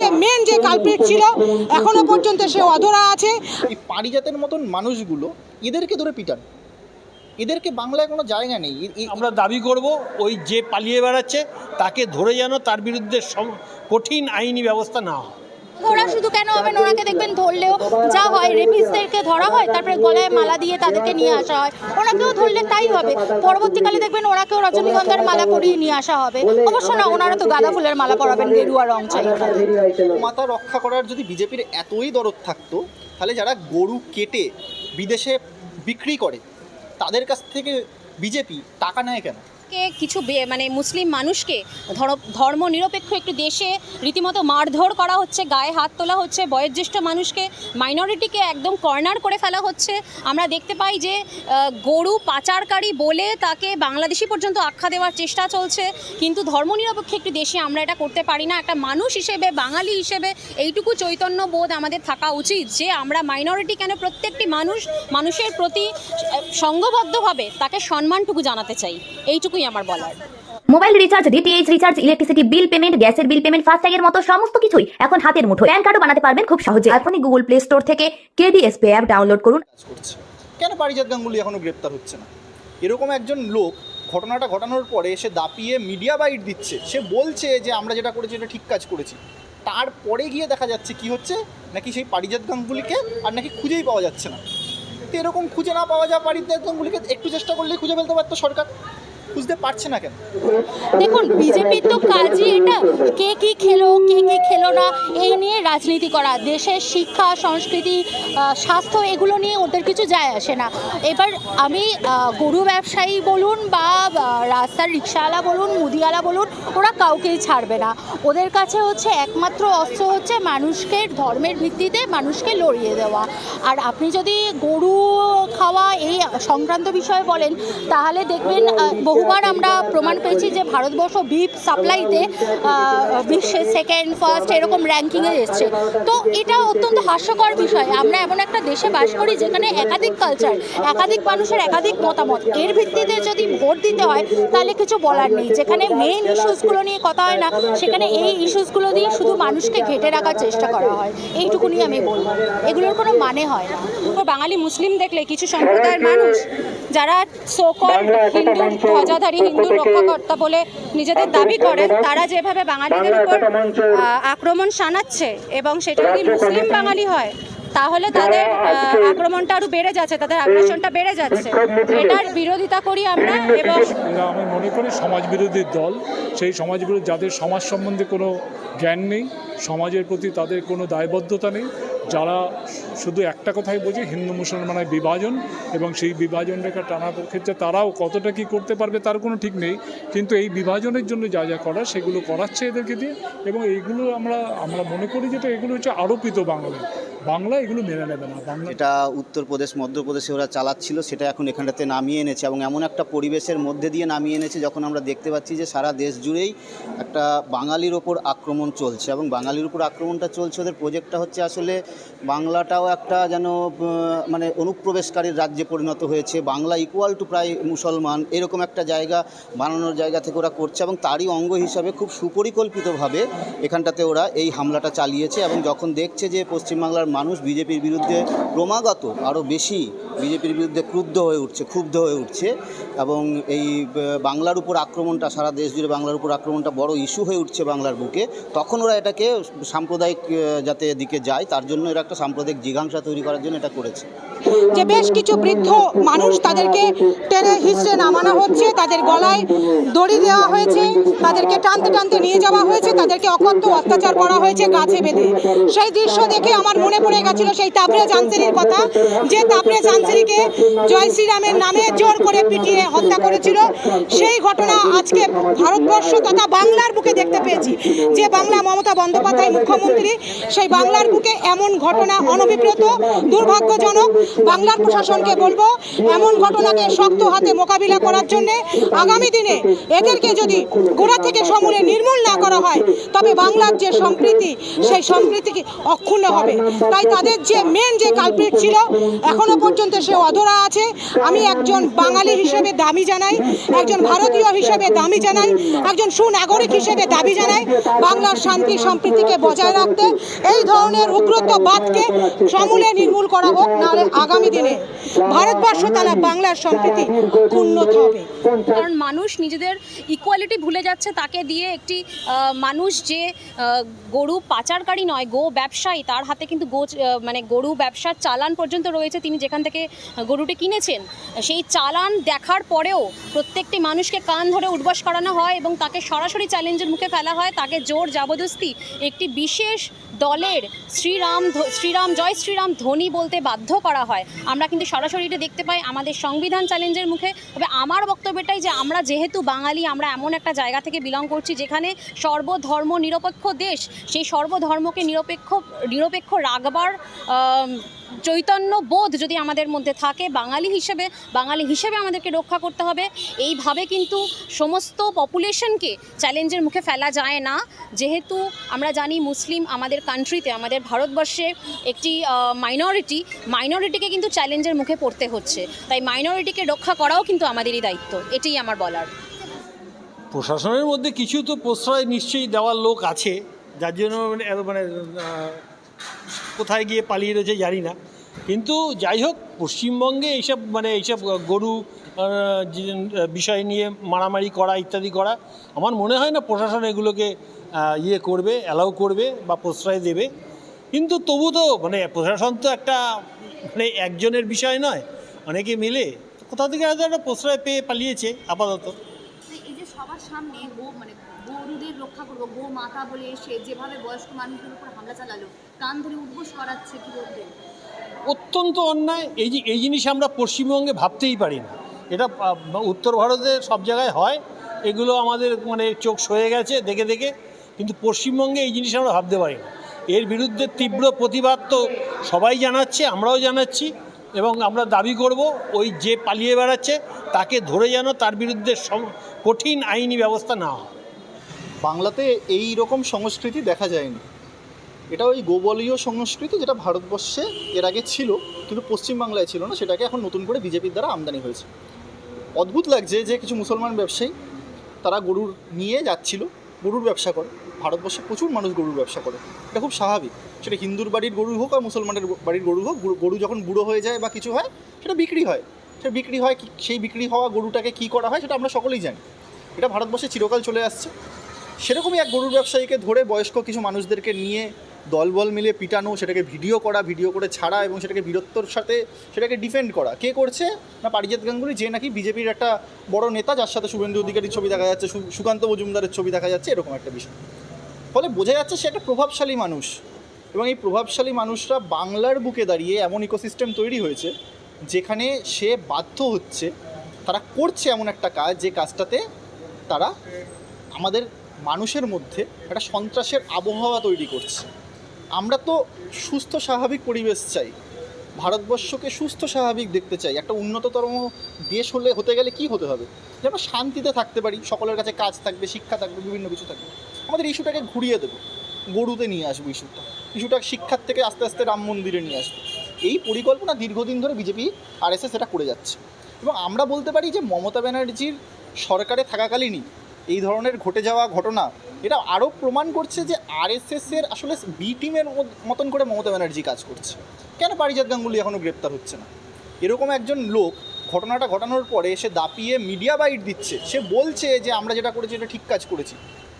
যে মেন যে কালপ্রিট ছিল এখনও পর্যন্ত সে অধরা আছে। এই পারিজাতের মতন মানুষগুলো এদেরকে ধরে পিটান। এদেরকে বাংলায় কোনো জায়গা নেই। আমরা দাবি করব ওই যে পালিয়ে বেড়াচ্ছে তাকে ধরে যেন তার বিরুদ্ধে সব কঠিন আইনি ব্যবস্থা না হয়। ওরা শুধু কেন হবেন ওনাকে দেখবেন ধরলেও যা হয় রেপিসদেরকে ধরা হয়, তারপরে গলায় মালা দিয়ে তাদেরকে নিয়ে আসা হয়। ওনাকেও ধরলে তাই হবে। পরবর্তীকালে দেখবেন ওনাকেও রজনীগন্ধার মালা পরিয়ে নিয়ে আসা হবে। অবশ্য না ওনারা তো গাঁদা ফুলের মালা পরাবেন গেরুয়া রং চাই মাতা রক্ষা করার যদি বিজেপির এতই দরদ থাকতো, তাহলে যারা গরু কেটে বিদেশে বিক্রি করে, তাদের কাছ থেকে বিজেপি টাকা নেয় কেন? কে কিছু মানে মুসলিম মানুষকে ধর- ধর্ম নিরপেক্ষ একটু দেশে রীতিমতো মারধর করা হচ্ছে, গায়ে হাত তোলা হচ্ছে, বয়োজ্যেষ্ঠ মানুষকে মাইনরিটিকে একদম কর্নার করে ফেলা হচ্ছে। আমরা দেখতে পাই যে গরু পাচারকারী বলে তাকে বাংলাদেশি পর্যন্ত আখ্যা দেওয়ার চেষ্টা চলছে। কিন্তু ধর্মনিরপেক্ষ একটি দেশে আমরা এটা করতে পারি না। একটা মানুষ হিসেবে, বাঙালি হিসেবে এইটুকু চৈতন্য বোধ আমাদের থাকা উচিত যে, আমরা মাইনরিটি কেন প্রত্যেকটি মানুষ, মানুষের প্রতি সংঘবদ্ধভাবে তাকে সম্মানটুকু জানাতে চাই। এইটুকুই আমার বলার। Mobile recharge DTH recharge electricity bill payment গ্যাসের বিল পেমেন্ট ফাস্ট্যাগের মতো সমস্ত কিছুই এখন হাতের মুঠোয়। প্যান কার্ডও বানাতে পারবেন খুব সহজে। এখনই গুগল প্লে স্টোর থেকে কেডিএস পে অ্যাপ ডাউনলোড করুন। কেন পারিজাত গাঙ্গুলি এখনও গ্রেপ্তার হচ্ছে না? এরকম একজন লোক ঘটনাটা ঘটানোর পরে সে দাপিয়ে মিডিয়া বাইট দিচ্ছে। সে বলছে যে আমরা যেটা করেছি এটা ঠিক কাজ করেছি। তারপরে গিয়ে দেখা যাচ্ছে কি হচ্ছে? নাকি সেই পারিজাত গাঙ্গুলিকে আর নাকি খুঁজেই পাওয়া যাচ্ছে না। তো এরকম খুঁজে না পাওয়া যায় পারিজাত গাঙ্গুলিকে একটু চেষ্টা করলেই খুঁজে ফেলতে পারতো সরকার। খুঁজতে পারছে না কেন? দেখুন বিজেপির তো কাজই এটা, কে কি খেলো, কে কি খেলো না, এই নিয়ে রাজনীতি করা। দেশের শিক্ষা, সংস্কৃতি স্বাস্থ্য, এগুলো নিয়ে ওদের কিছু যায় আসে না। এবার আমি গরু ব্যবসায়ী বলুন বা রাস্তার রিক্সাওয়ালা বলুন, মুদিওয়ালা বলুন, ওরা কাউকেই ছাড়বে না। ওদের কাছে হচ্ছে একমাত্র অস্ত্র হচ্ছে মানুষকে, ধর্মের ভিত্তিতে মানুষকে লড়িয়ে দেওয়া। আর আপনি যদি গরু সংক্রান্ত বিষয়ে বলেন, তাহলে দেখবেন বহুবার আমরা প্রমাণ পেয়েছি যে ভারতবর্ষ বিপ সাপ্লাইতে বিশ্বের সেকেন্ড ফার্স্ট এরকম র্যাঙ্কিংয়ে এসছে। তো এটা অত্যন্ত হাস্যকর বিষয়। আমরা এমন একটা দেশে বাস করি যেখানে একাধিক কালচার একাধিক মানুষের একাধিক মতামত। এর ভিত্তিতে যদি ভোট দিতে হয়, তাহলে কিছু বলার নেই। যেখানে মেইন ইস্যুসগুলো নিয়ে কথা হয় না, সেখানে এই ইস্যুসগুলো দিয়ে শুধু মানুষকে ঘেটে রাখার চেষ্টা করা হয়। এইটুকুনি আমি বলব। এগুলোর কোনো মানে হয় না। বাঙালি মুসলিম দেখলে কিছু সম্প্রদায়ের মানুষ যারা সোকল হিন্দু ধ্বজাধারী হিন্দু রক্ষাকর্তা বলে নিজেদের দাবি করে তারা যেভাবে বাঙালিদের উপর আক্রমণ শানাচ্ছে এবং সেটা যদি মুসলিম বাঙালি হয় তাহলে তাদের আহ, আক্রমণটা আরও বেড়ে যাচ্ছে তাদের আগ্রাসনটা বেড়ে যাচ্ছে। এটার বিরোধিতা করি আমরা এবং আমি মনে করি সমাজ বিরোধী দল সেই সমাজগুলো যাদের সমাজ সম্বন্ধে কোনো জ্ঞান নেই সমাজের প্রতি তাদের কোনো দায়বদ্ধতা নেই যারা শুধু একটা কথাই বোঝে, হিন্দু মুসলমানের বিভাজন এবং সেই বিভাজন রেখা টানার ক্ষেত্রে তারাও কতটা কি করতে পারবে তার কোনো ঠিক নেই। কিন্তু এই বিভাজনের জন্য যা যা করার সেগুলো করাচ্ছে এদেরকে দিয়ে এবং এইগুলো আমরা আমরা মনে করি যেটা এগুলো হচ্ছে আরোপিত বাংলা। বাংলা এগুলো মেনে নেবে না। বাংলা এটা উত্তরপ্রদেশ, মধ্যপ্রদেশে ওরা চালাচ্ছিল, সেটা এখন এখানটাতে নামিয়ে এনেছে এবং এমন একটা পরিবেশের মধ্যে দিয়ে নামিয়ে এনেছে যখন আমরা দেখতে পাচ্ছি যে সারা দেশ জুড়েই একটা বাঙালির ওপর আক্রমণ চলছে এবং বাঙালির উপর আক্রমণটা চলছে ওদের প্রজেক্টটা হচ্ছে আসলে বাংলাটাও একটা যেন মানে অনুপ্রবেশকারীর রাজ্যে পরিণত হয়েছে। বাংলা ইকুয়াল টু প্রায় মুসলমান, এরকম একটা জায়গা বানানোর জায়গা থেকে ওরা করছে এবং তারই অঙ্গ হিসাবে খুব সুপরিকল্পিতভাবে এখানটাতে ওরা এই হামলাটা চালিয়েছে এবং যখন দেখছে যে পশ্চিমবাংলার মানুষ বিজেপির বিরুদ্ধে ক্রমাগত আরও বেশি বিজেপির বিরুদ্ধে ক্রুদ্ধ হয়ে উঠছে, ক্ষুব্ধ হয়ে উঠছে এবং এই বাংলার উপর আক্রমণটা, সারা দেশ জুড়ে বাংলার উপর আক্রমণটা বড় ইস্যু হয়ে উঠছে বাংলার বুকে, তখন ওরা এটাকে সাম্প্রদায়িক যাতে দিকে যায়, তার জন্য এরা একটা সাম্প্রদায়িক জিঘাংসা তৈরি করার জন্য এটা করেছে। যে বেশ কিছু বৃদ্ধ মানুষ তাদেরকে টেনে হিসড়ে নামানো হচ্ছে, তাদের গলায় দড়ি দেওয়া হয়েছে, তাদেরকে টানতে টানতে নিয়ে যাওয়া হয়েছে, তাদেরকে অকথ্য অত্যাচার করা হয়েছে গাছে বেঁধে। সেই দৃশ্য দেখে আমার মনে পড়ে গেছিল সেই তাপরে জানসেরির কথা, যে তাপরে জানসেরিকে জয় শ্রীরামের নামে জোর করে পিটিয়ে হত্যা করেছিল। সেই ঘটনা আজকে ভারতবর্ষ তথা বাংলার বুকে দেখতে পেয়েছি। যে বাংলা মমতা বন্দ্যোপাধ্যায় মুখ্যমন্ত্রী, সেই বাংলার বুকে এমন ঘটনা অনভিপ্রেত, দুর্ভাগ্যজনক। বাংলার প্রশাসনকে বলব, এমন ঘটনাকে শক্ত হাতে মোকাবিলা করার জন্যে আগামী দিনে এদেরকে যদি গোড়া থেকে সমূলে নির্মূল না করা হয়, তবে বাংলার যে সম্প্রীতি, সেই সম্প্রীতি কি অক্ষুণ্ণ হবে? তাই তাদের যে মেন যে কালপ্রিট ছিল, এখনও পর্যন্ত সে অধরা আছে। আমি একজন বাঙালি হিসেবে দামি জানাই, একজন ভারতীয় হিসেবে দামি জানাই, একজন সুনাগরিক হিসেবে দাবি জানাই, বাংলার শান্তি সম্প্রীতিকে বজায় রাখতে এই ধরনের উগ্রত্ববাদকে সমূলে নির্মূল করা হোক, নাহলে আগামী দিনে ভারতবর্ষ তারা বাংলার সম্প্রীতি উন্নত হবে। কারণ মানুষ নিজেদের ইকুয়ালিটি ভুলে যাচ্ছে, তাকে দিয়ে একটি মানুষ যে গরু পাচারকারী নয়, গো ব্যবসায়ী, তার হাতে কিন্তু গো মানে গরু ব্যবসার চালান পর্যন্ত রয়েছে, তিনি যেখান থেকে গরুটি কিনেছেন, সেই চালান দেখার পরেও প্রত্যেকটি মানুষকে কান ধরে উঠবাস করানো হয় এবং তাকে সরাসরি চ্যালেঞ্জের মুখে ফেলা হয়। তাকে জোর জবরদস্তি একটি বিশেষ দলের শ্রীরাম শ্রীরাম, জয় শ্রীরাম ধ্বনি বলতে বাধ্য করা হয়। আমরা কিন্তু সরাসরি এটা দেখতে পাই আমাদের সংবিধান চ্যালেঞ্জের মুখে। তবে আমার বক্তব্যটাই যে আমরা যেহেতু বাঙালি, আমরা এমন একটা জায়গা থেকে বিলং করছি যেখানে সর্বধর্ম নিরপেক্ষ দেশ, সেই সর্বধর্মকে নিরপেক্ষ নিরপেক্ষ রাখবার চৈতন্য বোধ যদি আমাদের মধ্যে থাকে, বাঙালি হিসেবে বাঙালি হিসেবে আমাদেরকে রক্ষা করতে হবে। এইভাবে কিন্তু সমস্ত পপুলেশনকে চ্যালেঞ্জের মুখে ফেলা যায় না। যেহেতু আমরা জানি মুসলিম আমাদের কান্ট্রিতে আমাদের ভারতবর্ষে একটি মাইনরিটি মাইনরিটিকে কিন্তু চ্যালেঞ্জের মুখে পড়তে হচ্ছে। তাই মাইনরিটিকে রক্ষা করাও কিন্তু আমাদেরই দায়িত্ব। এটাই আমার বলার। প্রশাসনের মধ্যে কিছু তো প্রশ্রয় নিশ্চয়ই দেওয়ার লোক আছে। যার জন্য মানে কোথায় গিয়ে পালিয়ে রয়েছে জানি না। কিন্তু যাই হোক, পশ্চিমবঙ্গে এইসব মানে এইসব গরু বিষয় নিয়ে মারামারি করা, ইত্যাদি করা, আমার মনে হয় না প্রশাসন এগুলোকে ইয়ে করবে অ্যালাউ করবে বা প্রশ্রয় দেবে। কিন্তু তবু তো মানে প্রশাসন তো একটা মানে একজনের বিষয় নয়, অনেকে মিলে। কোথা থেকে হয়তো একটা প্রশ্রয় পেয়ে পালিয়েছে, আপাতত? সামনে গো মানে গরুদের রক্ষা করব, গো মাতা বলে এসে যেভাবে বয়স্ক মানুষদের উপর হামলা চালালো, কান ধরে উদ্বোস করাচ্ছে কি বলবেন অত্যন্ত অন্যায়। এই যে এই জিনিস আমরা পশ্চিমবঙ্গে ভাবতেই পারি না। এটা উত্তর ভারতে সব জায়গায় হয়। এগুলো আমাদের মানে চোখ সয়ে গেছে দেখে দেখে। কিন্তু পশ্চিমবঙ্গে এই জিনিস আমরা ভাবতে পারি না। এর বিরুদ্ধে তীব্র প্রতিবাদ তো সবাই জানাচ্ছে, আমরাও জানাচ্ছি। এবং আমরা দাবি করব ওই যে পালিয়ে বেড়াচ্ছে, তাকে ধরে যেন তার বিরুদ্ধে কঠিন আইনি ব্যবস্থা না হয়। বাংলাতে এই রকম সংস্কৃতি দেখা যায়নি। এটা ওই গোবলীয় সংস্কৃতি যেটা ভারতবর্ষে এর আগে ছিল, কিন্তু পশ্চিমবাংলায় ছিল না, সেটাকে এখন নতুন করে বিজেপির দ্বারা আমদানি হয়েছে। অদ্ভুত লাগছে যে কিছু মুসলমান ব্যবসায়ী, তারা গরুর নিয়ে যাচ্ছিল, গরুর ব্যবসা করে। ভারতবর্ষে প্রচুর মানুষ গরুর ব্যবসা করে। এটা খুব স্বাভাবিক। সেটা হিন্দুর বাড়ির গরু হোক আর মুসলমানের বাড়ির গরু হোক, গরু- যখন বুড়ো হয়ে যায় বা কিছু হয়, সেটা বিক্রি হয়। সেটা বিক্রি হয় সেই বিক্রি হওয়া গরুটাকে কী করা হয়, সেটা আমরা সকলেই জানি। এটা ভারতবর্ষে চিরকাল চলে আসছে। সেরকমই এক গরুর ব্যবসায়ীকে ধরে বয়স্ক কিছু মানুষদেরকে নিয়ে দলবল মিলে পিটানো, সেটাকে ভিডিও করা, ভিডিও করে ছাড়া এবং সেটাকে বীরত্বর সাথে সেটাকে ডিফেন্ড করা। কে করছে? না, পারিজাত গাঙ্গুলি, যে নাকি বিজেপির একটা বড় নেতা, যার সাথে শুভেন্দু অধিকারীর ছবি দেখা যাচ্ছে সুকান্ত মজুমদারের ছবি দেখা যাচ্ছে, এরকম একটা বিষয়। ফলে বোঝা যাচ্ছে সে একটা প্রভাবশালী মানুষ। এবং এই প্রভাবশালী মানুষরা বাংলার বুকে দাঁড়িয়ে এমন ইকোসিস্টেম তৈরি হয়েছে, যেখানে সে বাধ্য হচ্ছে, তারা করছে এমন একটা কাজ, যে কাজটাতে তারা আমাদের মানুষের মধ্যে একটা সন্ত্রাসের আবহাওয়া তৈরি করছে। আমরা তো সুস্থ স্বাভাবিক পরিবেশ চাই, ভারতবর্ষকে সুস্থ স্বাভাবিক দেখতে চাই। একটা উন্নততম দেশ হলে, হতে গেলে কি হতে হবে? যে আমরা শান্তিতে থাকতে পারি, সকলের কাছে কাজ থাকবে, শিক্ষা থাকবে, বিভিন্ন কিছু থাকবে। আমাদের ইস্যুটাকে ঘুরিয়ে দেবো। গরুতে নিয়ে আসব ইস্যুটা। ইস্যুটা শিক্ষার থেকে আস্তে আস্তে রাম মন্দিরে নিয়ে আসব। এই পরিকল্পনা দীর্ঘদিন ধরে বিজেপি আর এস এটা করে যাচ্ছে। এবং আমরা বলতে পারি যে মমতা ব্যানার্জির সরকারে থাকাকালীনই এই ধরনের ঘটে যাওয়া ঘটনা, এটা আরও প্রমাণ করছে যে আর আরএসএসের আসলে বি টিমের মতন করে মমতা ব্যানার্জি কাজ করছে। কেন পারিজাত গাঙ্গুলি এখনও গ্রেপ্তার হচ্ছে না? এরকম একজন লোক ঘটনাটা ঘটানোর পরে সে দাপিয়ে মিডিয়া বাইট দিচ্ছে। সে বলছে যে আমরা যেটা করেছি এটা ঠিক কাজ করেছি।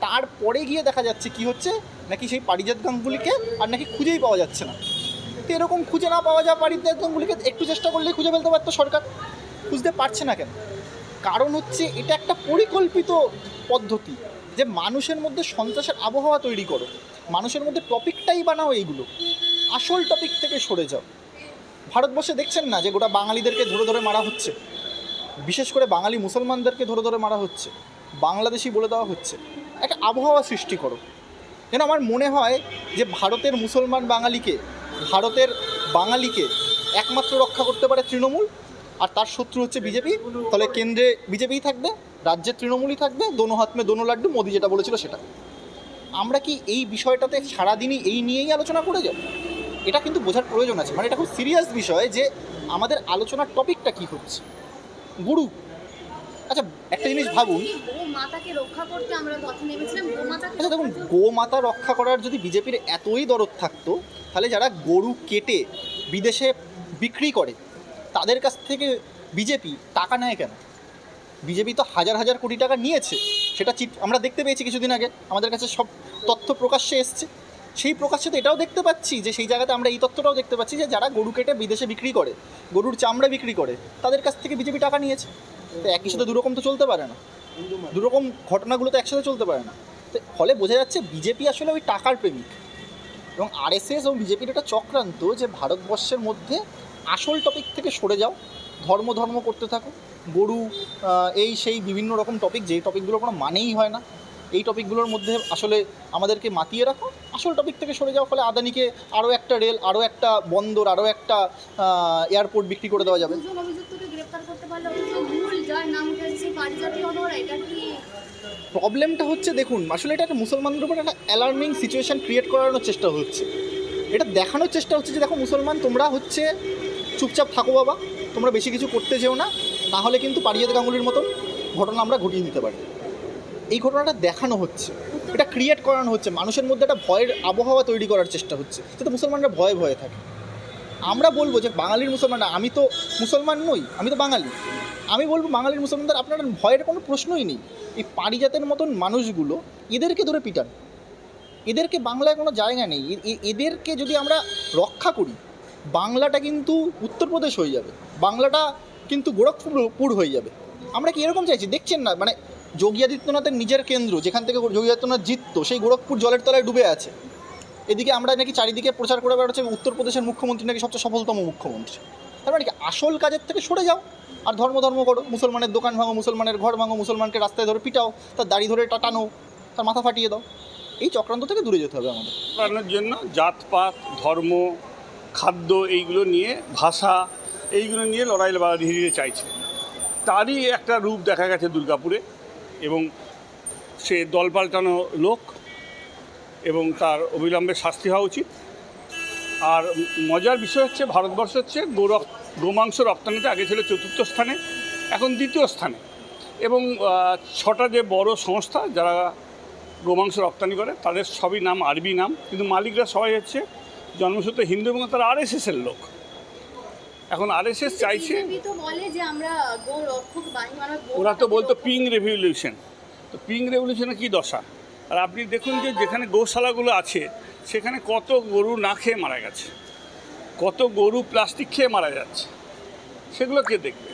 তারপরে গিয়ে দেখা যাচ্ছে কি হচ্ছে? নাকি সেই পারিজাত গাঙ্গুলিকে আর নাকি খুঁজেই পাওয়া যাচ্ছে না। তো এরকম খুঁজে না পাওয়া যায় পারিজাত গাঙ্গুলিকে একটু চেষ্টা করলেই খুঁজে ফেলতে পারতো সরকার। খুঁজতে পারছে না কেন? কারণ হচ্ছে এটা একটা পরিকল্পিত পদ্ধতি যে মানুষের মধ্যে সন্ত্রাসের আবহাওয়া তৈরি করো। মানুষের মধ্যে টপিকটাই বানাও এইগুলো। আসল টপিক থেকে সরে যাও। ভারতবর্ষে দেখছেন না যে গোটা বাঙালিদেরকে ধরে ধরে মারা হচ্ছে? বিশেষ করে বাঙালি মুসলমানদেরকে ধরে ধরে মারা হচ্ছে। বাংলাদেশি বলে দেওয়া হচ্ছে। একটা আবহাওয়া সৃষ্টি করো। যেন আমার মনে হয় যে ভারতের মুসলমান বাঙালিকে, ভারতের বাঙালিকে একমাত্র রক্ষা করতে পারে তৃণমূল, আর তার শত্রু হচ্ছে বিজেপি। তাহলে কেন্দ্রে বিজেপিই থাকবে, রাজ্যে তৃণমূলই থাকবে, দোনো হাত মে দোনো লাড্ডু, মোদি যেটা বলেছিল সেটা। আমরা কি এই বিষয়টাতে সারাদিনই এই নিয়েই আলোচনা করে যাব? এটা কিন্তু বোঝার প্রয়োজন আছে। মানে এটা খুব সিরিয়াস বিষয় যে আমাদের আলোচনার টপিকটা কি হচ্ছে? গুরু আচ্ছা একটা জিনিস ভাবুন। গো রক্ষা করতে আমরা পথে নেমেছিলাম গো মাতাকে আচ্ছা দেখুন গোমাতা রক্ষা করার যদি বিজেপির এতই দরদ থাকতো তাহলে যারা গরু কেটে বিদেশে বিক্রি করে তাদের কাছ থেকে বিজেপি টাকা নেয় কেন? বিজেপি তো হাজার হাজার কোটি টাকা নিয়েছে সেটা চিট আমরা দেখতে পেয়েছি কিছুদিন আগে আমাদের কাছে সব তথ্য প্রকাশ্যে এসছে। সেই প্রকাশ্যে তো এটাও দেখতে পাচ্ছি যে সেই জায়গাতে আমরা এই তথ্যটাও দেখতে পাচ্ছি যে যারা গরু কেটে বিদেশে বিক্রি করে গরুর চামড়া বিক্রি করে তাদের কাছ থেকে বিজেপি টাকা নিয়েছে। তো একই সাথে দুরকম তো চলতে পারে না। দুরকম ঘটনাগুলো তো একসাথে চলতে পারে না। তো ফলে বোঝা যাচ্ছে বিজেপি আসলে ওই টাকার প্রেমিক। এবং আরএসএস এবং বিজেপির একটা চক্রান্ত যে ভারতবর্ষের মধ্যে আসল টপিক থেকে সরে যাও, ধর্ম ধর্ম করতে থাকো, গরু এই সেই বিভিন্ন রকম টপিক যেই টপিকগুলোর কোনো মানেই হয় না। এই টপিকগুলোর মধ্যে আসলে আমাদেরকে মাতিয়ে রাখো, আসল টপিক থেকে সরে যাও, ফলে আদানিকে আরও একটা রেল, আরও একটা বন্দর, আরও একটা এয়ারপোর্ট বিক্রি করে দেওয়া যাবে। প্রবলেমটা হচ্ছে দেখুন, আসলে এটা একটা মুসলমানদের উপর একটা অ্যালার্মিং সিচুয়েশন ক্রিয়েট করানোর চেষ্টা হচ্ছে। এটা দেখানোর চেষ্টা হচ্ছে যে, দেখো মুসলমান, তোমরা হচ্ছে চুপচাপ থাকো বাবা, তোমরা বেশি কিছু করতে যেও না না হলে কিন্তু পারিজাত গাঙ্গুলির মতন ঘটনা আমরা ঘটিয়ে দিতে পারি। এই ঘটনাটা দেখানো হচ্ছে, এটা ক্রিয়েট করানো হচ্ছে, মানুষের মধ্যে একটা ভয়ের আবহাওয়া তৈরি করার চেষ্টা হচ্ছে, যাতে মুসলমানরা ভয়ে ভয়ে থাকে। আমরা বলব যে বাঙালির মুসলমানরা আমি তো মুসলমান নই, আমি তো বাঙালি। আমি বলব বাঙালির মুসলমানদের, আপনার ভয়ের কোনো প্রশ্নই নেই। এই পারিজাতের মতন মানুষগুলো এদেরকে ধরে পিটান। এদেরকে বাংলায় কোনো জায়গা নেই। এদেরকে যদি আমরা রক্ষা করি, বাংলাটা কিন্তু উত্তরপ্রদেশ হয়ে যাবে। বাংলাটা কিন্তু গোরখপুর হয়ে যাবে। আমরা কি এরকম চাইছি? দেখছেন না? মানে যোগী আদিত্যনাথের নিজের কেন্দ্র, যেখান থেকে যোগী আদিত্যনাথ জিততো, সেই গোরখপুর জলের তলায় ডুবে আছে। এদিকে আমরা নাকি চারিদিকে প্রচার করে বেড়াচ্ছে উত্তরপ্রদেশের মুখ্যমন্ত্রী নাকি সবচেয়ে সফলতম মুখ্যমন্ত্রী। তার মানে কি, আসল কাজের থেকে সরে যাও আর ধর্ম ধর্ম করো। মুসলমানের দোকান ভাঙো, মুসলমানের ঘর ভাঙো, মুসলমানকে রাস্তায় ধরে পিটাও, তার দাড়ি ধরে টাটানো, তার মাথা ফাটিয়ে দাও। এই চক্রান্ত থেকে দূরে যেতে হবে আমাদের। করানোর জন্য জাতপাত, ধর্ম, খাদ্য এইগুলো নিয়ে, ভাষা এইগুলো নিয়ে লড়াই ধীরে ধীরে চাইছে। তারই একটা রূপ দেখা গেছে দুর্গাপুরে এবং সে দল পাল্টানো লোক এবং তার অবিলম্বে শাস্তি হওয়া উচিত। আর মজার বিষয় হচ্ছে ভারতবর্ষ হচ্ছে গো গোমাংস রপ্তানিতে আগে ছিল চতুর্থ স্থানে এখন দ্বিতীয় স্থানে। এবং ছটা যে বড় সংস্থা যারা গোমাংস রপ্তানি করে তাদের সবই নাম আরবি নাম কিন্তু মালিকরা সবাই হচ্ছে জন্মসূত্রে হিন্দু এবং তারা আর আরএসএসের লোক। এখন আরএসএস চাইছে গো রক্ষক বাহিনী আমরা গো ওরা তো বলতো পিং রেভলিউশন। তো পিং রেভলিউশনের কী দশা? আর আপনি দেখুন যে যেখানে গোশালাগুলো আছে, সেখানে কত গরু না খেয়ে মারা গেছে। কত গরু প্লাস্টিক খেয়ে মারা যাচ্ছে। সেগুলো কে দেখবে?